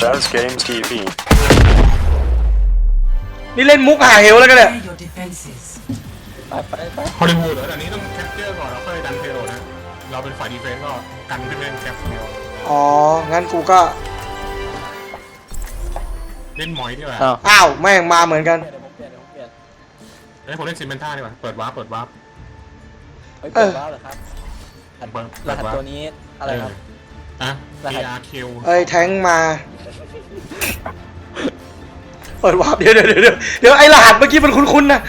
Jazz Games TV. นี่เล่นมุกหาเหวแล้วกันเนี่ย Prepare your defenses. ไปไปไปฮอลลีวูดเหรอแต่อันนี้ต้องแคปเจอร์ก่อนแล้วค่อยดันเพโลนะ เราเป็นฝ่ายดีเฟนส์ก็กันขึ้นเล่นแคปเดียวอ๋อ งั้นกูก็ เล่นมอยดีกว่าอ้าวอ้าว แม่งมาเหมือนกัน เดี๋ยวผมเปลี่ยนเดี๋ยวผมเปลี่ยนเฮ้ยผมเล่นซิมเมนท่าดีกว่าเปิดวาร์ปเปิดวาร์ปเฮ้ยเปิดเออว้าวเหรอครับเปิดรเปิดหัสวาร์ตัวปนี้อะไรครับ อะรหัส ARQ เอ้ยแทงค์มาเปิดวาร์ปเดี๋ยวเดี๋ยวเดี๋ยวเดี๋ยวเดี๋ยวไอ้รหัสเมื่อกี้มันคุ้นๆนะ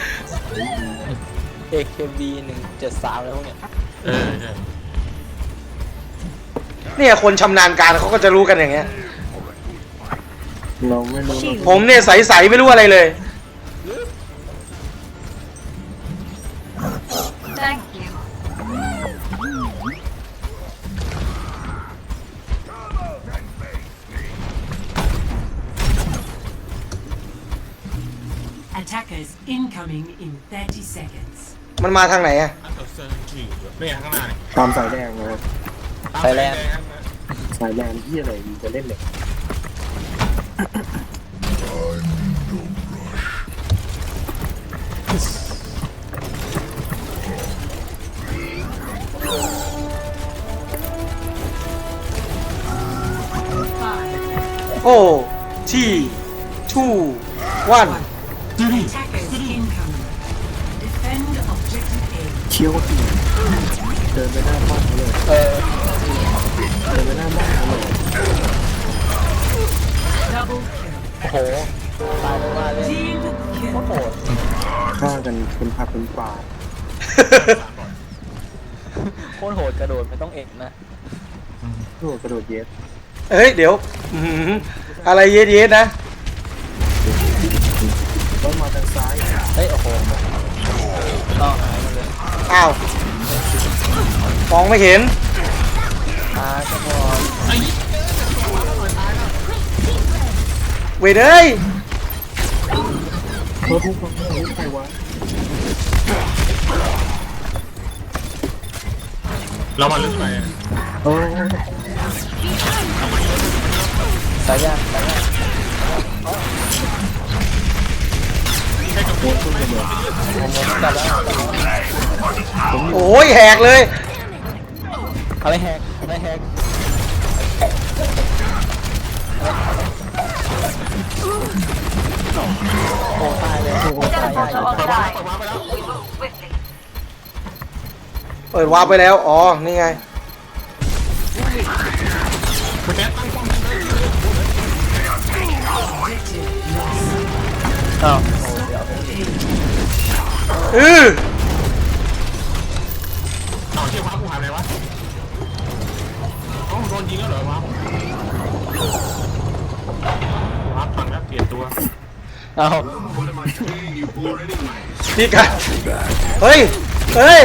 AKB หนึ่งเจ็ดสามอะไรพวกเนี้ยเออใช่เนี่ยคนชำนาญการเขาก็จะรู้กันอย่างเงี้ย เราไม่รู้ ผมเนี่ยใสๆไม่รู้อะไรเลย Attackers incoming in 30 seconds. มันมาทางไหนอะอันเดอร์เซอร์จีเนี่ยข้างหน้าเนี่ยตามสายแดงนะครับตามไทยแลนด์ดงนะสายแดงที่อะไรดีจะเล่นเลยโอ้ที่ทูวัน Attackers incoming. Defend objective A. เชี่ยวก็ตีเดินไปหน้าบ้านเขาเลยเออเดินไปหน้าบ้านเขาเลย Double kill. โอ้โหตายลงมาเลย Team โคตร kill. โหดฆ่ากันเป็นผักเป็นปลาโคตรโหดกระโดดไม่ต้องเอ็กนะโอ้กระโดดเย็ดเฮ้ยเดี๋ยวอื้อหืออะไรเย็ดๆนะ ต้องมาทางซ้ายเฮ้ยโอ้โหต้องหายหมดเลยอ้าวมองไม่เห็นอ่าจะพอเวทเอ้ยเฮ้ยพวกเขาเฮ้ยใครวะเรามาลึกไปโอ้สายยางสายยางโหขึ้นระเบิดผมผมก โอ้ยแหกเลย อะไรแฮกอะไรแฮกโอ้ตายเลยโอ้ตายยากอยู่เปิดวาร์ปเปิดวาร์ปไปแล้ว เปิดวาร์ปไปแล้วอ๋อนี่ไงคุณแจ๊คตั้งป้อมอ้าวอือเอาเชี่ยววาร์ปกูหายไปไหนวะเอ้าโดนยิงแล้วเหรอวาร์ปวาร์ปพังแล้วเปลี่ยนตัวอ้าวนี่กันเฮ้ย เฮ้ย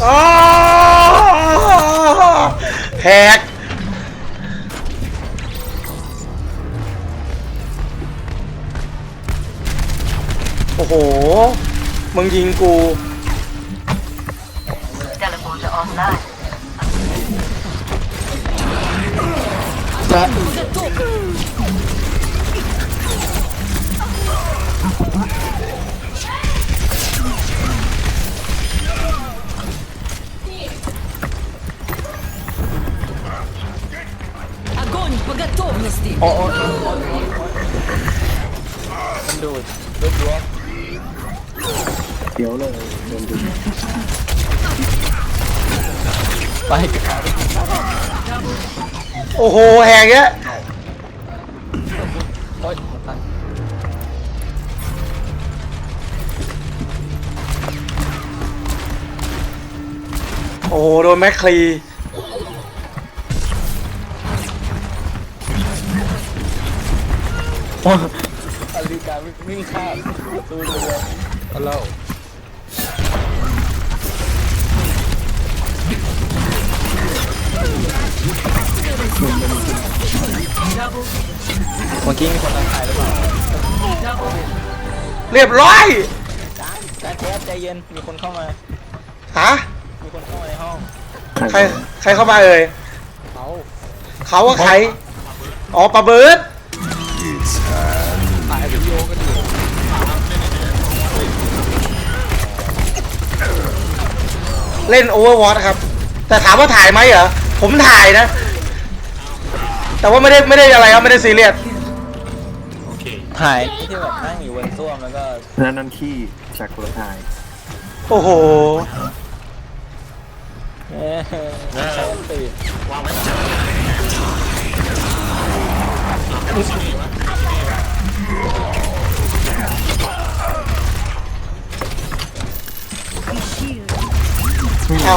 อ๋อแหกโอ้โห มึงยิงกู Teleporter online. โอ้โอ้มันดูดดูดดวงเดี๋ยวเลยโดนดึงไปกันโอ้โหแหกเยอะโอ้ยตันโอ้โหโดนแมคคลี อลิกาวิ่งข้ามดูดูเลยฮัลโหลเมื่อกี้มีคนทักทายหรือเปล่าเรียบร้อยจ้าแจ๊บใจเย็น มีคนเข้ามา ฮะ มีคนเข้ามาในห้อง ใคร ใครเข้ามาเอ่ยเขาเขาว่าใคร อ๋อปลาเบิร์ด ถ่ายวิดีโอกันอยู่เล่นโอเวอร์วอตครับ แต่ถามว่าถ่ายไหมเหรอ ผมถ่ายนะ แต่ว่าไม่ได้ไม่ได้อะไรครับ ไม่ได้ซีเรียสโอเคถ่ายที่แบบนั่งอยู่บนส้วมแล้วก็นั่นนั่นขี้จากคนละทายโอ้โห เอ๊ะใช้อันตีวางไว้ก่อน เอ้า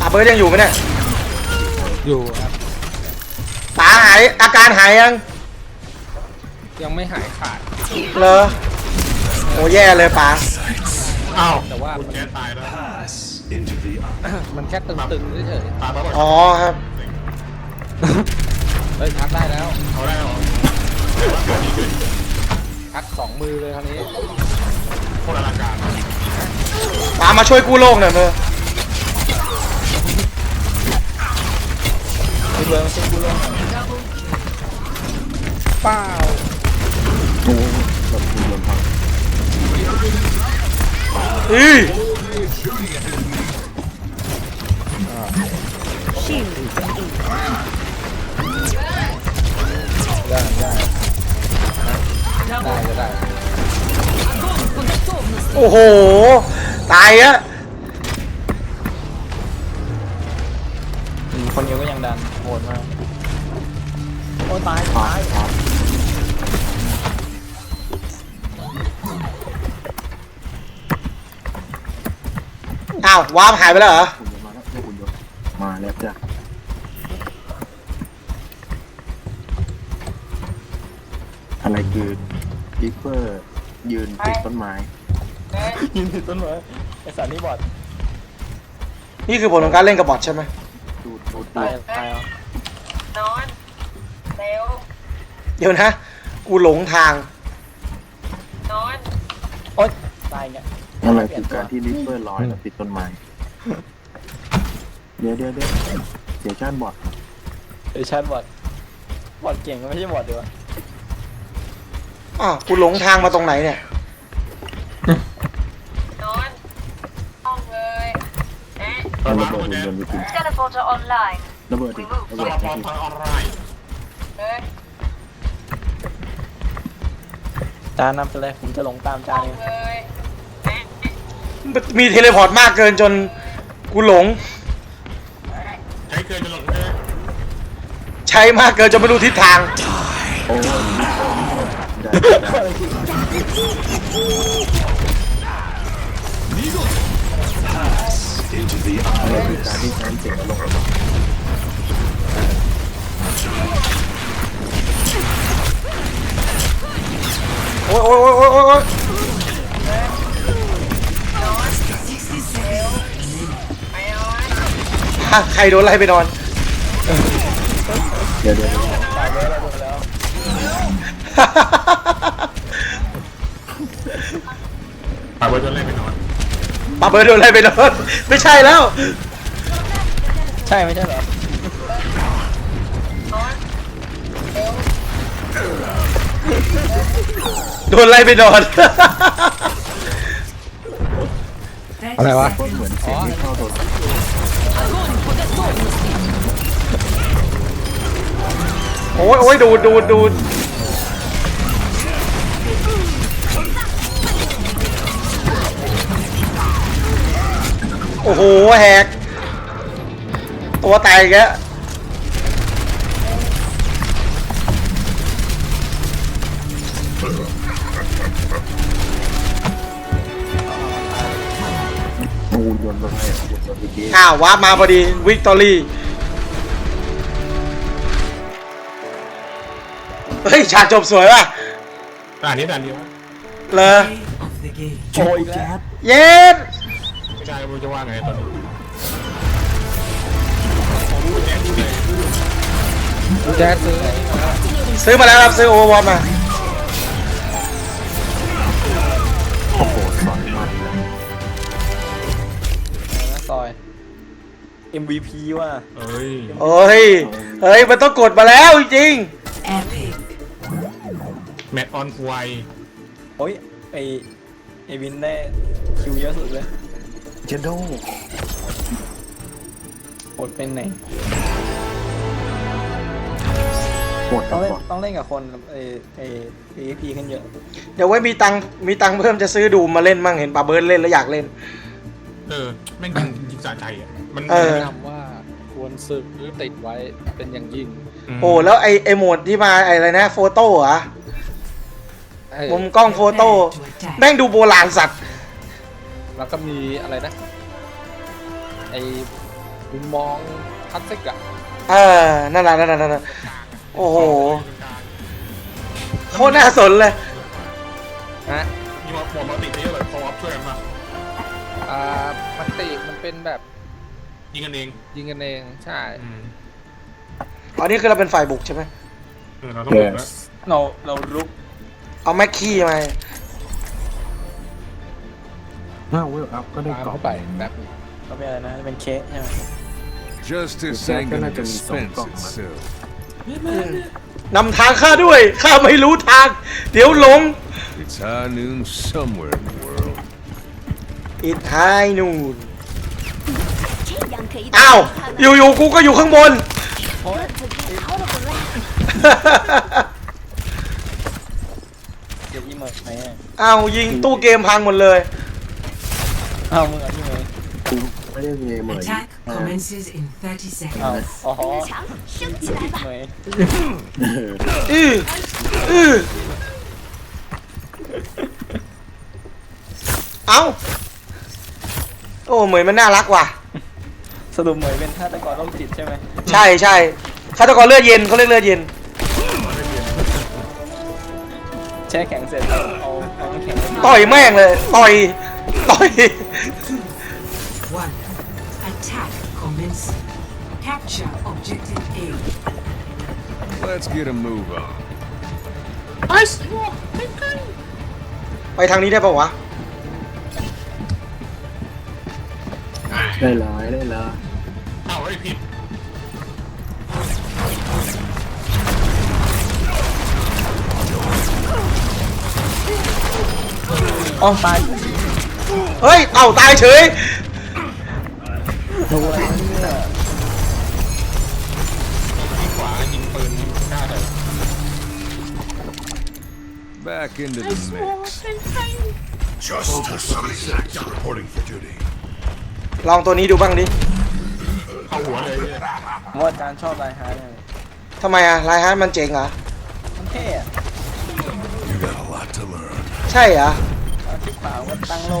ปลาเบิร์ดยังอยู่ไหมเนี่ย อยู่ครับปลาหาย อาการหายยัง ยังไม่หายขาด เหรอ โอ้แย่เลยปลาอ้าวแต่ว่าคุณแกตายแล้ว มันแค่ตึงๆเฉยตายแล้วอ๋อครับ ๆเฮ้ยพักได้แล้วเอาได้เหรอพักสองมือเลยคราวนี้โคตรอลังการปลามาช่วยกู้โลกหน่อยเมอ มีเบอร์มาช่วยกูลงเปล่าโอ้แบบคุณโดนพังอือได้ได้ได้ก็ได้โอ้โห ตายอะอืมคนเดียวก็ยังดันโหดมากโอ้ตายปาตายครับอ้าววาร์ปหายไปแล้วเหรอคุณโยนมาแล้วไม่คุณโยนมาแล้วจ้ะอะไรคือดิปเปอร์ยืนติดต้นไม้ยืนติดต้นไม้ไอสารนี่บอดนี่คือผลของการเล่นกับบอทใช่ไหม ดูดดูดตายตายเอานอน เร็ว เดี๋ยวนะ กูหลงทาง นอน โอ๊ยตายเนี่ยอะไรคือการที่ดิปเปอร์ลอยแล้วติดต้นไม้ เดี๋ยวเดี๋ยวเดี๋ยวเสียชาติบอดไอชันบอดบอดเก่งก็ไม่ใช่บอดดีวะอ้าวกูหลงทางมาตรงไหนเนี่ย เอ๊ะตอนระมาเบิดคุณหุ่นแกยนต์ไปกิน teleporter online ระเบิดดิระเบิดตลอดปลอดภัยออนไลน์เฮ้ยจานนำไปเลยผมจะหลงตามจาห้นองเองเลยเอ๊ะมีเทเลพอร์ตมากเกินจนกูหลง ใช้เกินจะหลงใช่ไหมใช้มากเกินจนไม่รู้ทิศทาง โอ้ยได้ได้ ที่แทนเสียงลงโอ้ยโอ้ยโอ้ยโอ้ยโอ้ยโอ้ยไปนอนฮะใครโดนไล่ไปนอน เดี๋ยวเดี๋ยวตายแล้วเราโดนแล้วปาเบิร์โดนเล่ไปนอนปาเบิร์โดนไล่ไปนอน ไม่ใช่แล้ว ใช่ไม่ใช่เหรอโดนไล่ไปนอน อะไรวะก็เหมือนเสียงที่เข้าโทรศัพท์โอ้ยโอ้ยดูดดูดดูดโอ้โหแหก ตัวแตกอีกแล้วปูนยนต์ลงไปหุ่นยนต์ไปกินอ้าววาร์ปมาพอดีวิกตอรี่เฮ้ยฉากจบสวยว่ะด่านนี้ด่านเดียวเลย Play of the game. โอ้ยแล้วเย็ดไม่ได้ไม่รู้จะว่าไงตอนนี้ แจ๊ซื้อซื้อมาแล้วครับซื้อโอเวอร์วอลมาโอ้โหสอยมากเลยซอย MVP ว่ะเอ้ยเอ้ยเอ้ยมันต้องกดมาแล้วจริงแมตต์ออนควายโอ้ยไอไอวินได้คิวเยอะสุดเลยเจนโด อดเป็นไหน หมดต้องเล่นก่อนต้องเล่นกับคนไอไอ PVP ขึ้นเยอะ เดี๋ยวไว้มีตังค์มีตังค์เพิ่มจะซื้อดูมมาเล่นมั่งเห็นปาเบิร์ดเล่นแล้วอยากเล่น เออ แม่งยิงยิงสะใจอะ มันเออ แนะนำว่าควรสึกหรือติดไว้เป็นอย่างยิ่งโอ้แล้วไอไอโหมดที่มาไออะไรนะโฟโต้เหรอะเอ้ยมุมกล้องโฟโต้ Prepare to attack. แม่งดูโบราณสัตว์ แล้วก็มีอะไรนะไอ้ มุมมองคลาสสิกอะเออนั่นแหละนั่นแหละนั่นแหละโอ้โหโคตรน่าสนเลยฮะมีหมดหมดมัลติเพลเยอร์แบบคออฟช่วยกันมาอ่ามันติมันเป็นแบบยิงกันเองยิงกันเองใช่อืมอันนี้คือเราเป็นฝ่ายบุกใช่ไหมเออเราต้องบุกแล้วเราเรารุกเอาแม็กคี้มาห้าเวลอัพก็ได้ตามกล่องเข้าไปแบบก็เป็นอะไรนะเป็นเค้กใช่ไหม Justice a n g dispense itself. นำทางข้าด้วย ข้าไม่รู้ทาง เดี๋ยวหลง It's high noon somewhere in the world. อิทายนูนอ้าว อยู่ๆ กูก็อยู่ข้างบนเอ้ายิงตู้เกมพังหมดเลย อ้ามึงเอาอีเมลกูไม่ได้มีเหมย commences in 30 อ้าว seconds. อ๋อ 强，升起来 อี 吧！ เมอร์ อืออือเอ้า โอ้เหมยมันน่ารักว่ะ สรุปเหมยเป็นฆาตกรโรคจิตใช่ไหม ใช่ใช่ฆาตกรเลือดเย็นเขาเรียกเลือดเย็น แช่แข็งเสร็จแล้วเอาเอาน้ำแข็งไป ต่อยแม่งเลย ต่อย ต่อย commencing. Capture objective A. Let's get a move on. ไปทางนี้ได้ปะวะ ได้ร้ายได้ร้ายเอ้าไอ้ยผิดอ๋อตาย เฮ้ย เอ้าตายเฉย โดนอะไรเนี่ยยิงขวายิงปืนกล้าแต่ Back into the mix. Justice exact reporting for duty. ลองตัวนี้ดูบ้างดิเข้าหัวเลยเนี่ยผมว่าอาจารย์ชอบลายฮาร์ดเนี่ยทำไมอะไลฮาร์ดมันเจ๋งเหรอ มันเท่อะ You got a lot to learn. ใช่เหรอเอาที่ขวาก็ตั้งโล่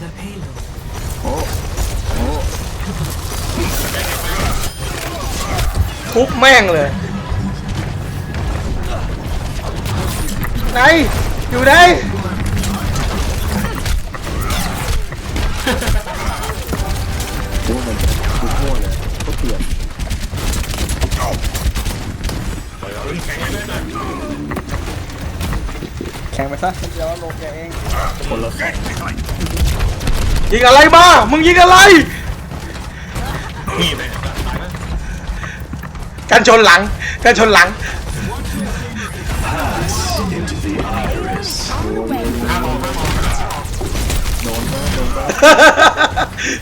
the payload. ทุบแม่งเลยไหนอยู่ไหนกูว่ามันจะทุกมั่วเลยก็เปลี่ยนแข่งไปซะเดี๋ยวลงแกเองคนละสอง ยิงอะไรมา มึงยิงอะไร นี่เลยตายนะกันชนหลัง กันชนหลัง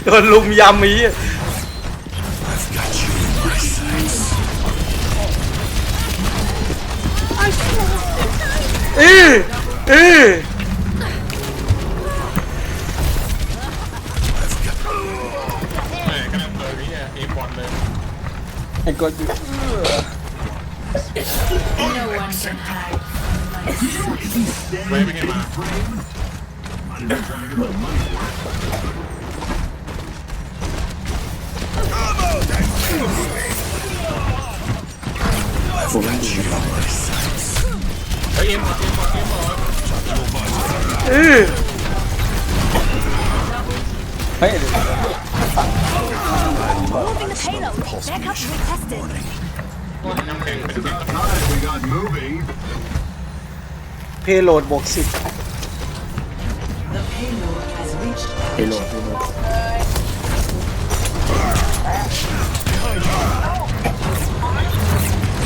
โดนลุมยำมีอือ I got you. No one can hide from my sight. เวฟไม่ให้มาผมไม่ดีครับเฮ้ยเอ็มเอ็มบอกเอ็มบอกเฮ้ย Moving the payload. Backup requested. น้ำแข็งเป็น We got moving. เพโลดบวกสิบ The payload has reached ไปโหลดดูนะ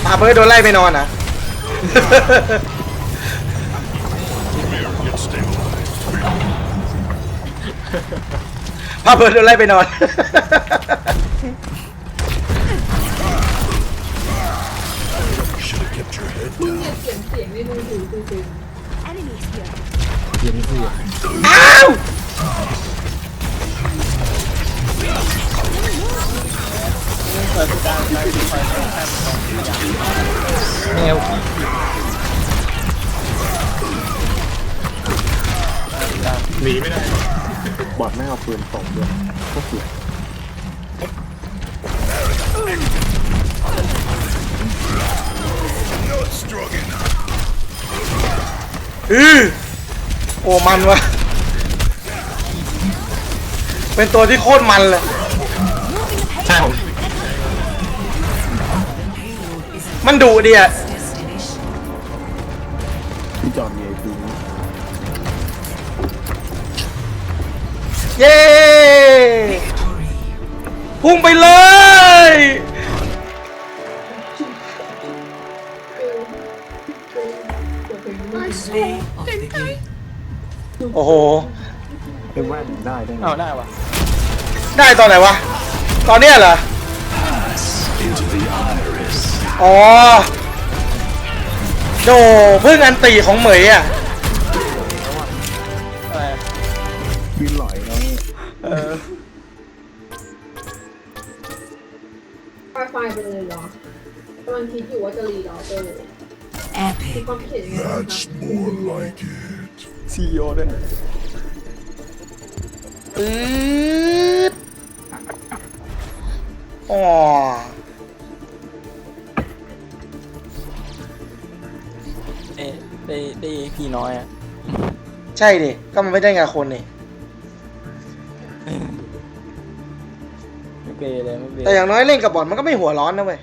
พาเบิร์ดโดนไล่ไปนอนอะ Get stabilized. พาเบิร์ดโดนไล่ไปนอน Should have kept your head down. Enemies here. อ้าวเปิดการไล่ไฟแค่สองอย่างแนวพี่หนีไม่ได้ บอดไม่เอาปืนตกด้วยพวกเหี้ย อือโอ้มันวะเป็นตัวที่โคตรมันเลยใช่ผมมันดุดีอะ destination. พี่จอมมีไอพีนี้เย้ พุ่งไปเลย Play of the game. โอ้โหไอ้แว่นได้ได้ไงเอาได้วะได้ตอนไหนวะ ตอนเนี้ยเหรอ อ๋อโดเพิ่งอันตีของเหมยอะอะไรยืนหลอยแล้วไฟไฟไปเลยเหรอตอนคิดอยู่ว่าจะรีดอเตอร์ Epic. ความคิดเห็นยังไงบ้างคะ That's more like it. ซีโอด้วยอืดอ๋อได้ได้ได้พี่น้อยอะใช่ดิ ก็มันไม่ได้งานคนนี่ ไม่เปย์เลยไม่เปย์แต่อย่างน้อยเล่นกับบอลมันก็ไม่หัวร้อนนะเว้ย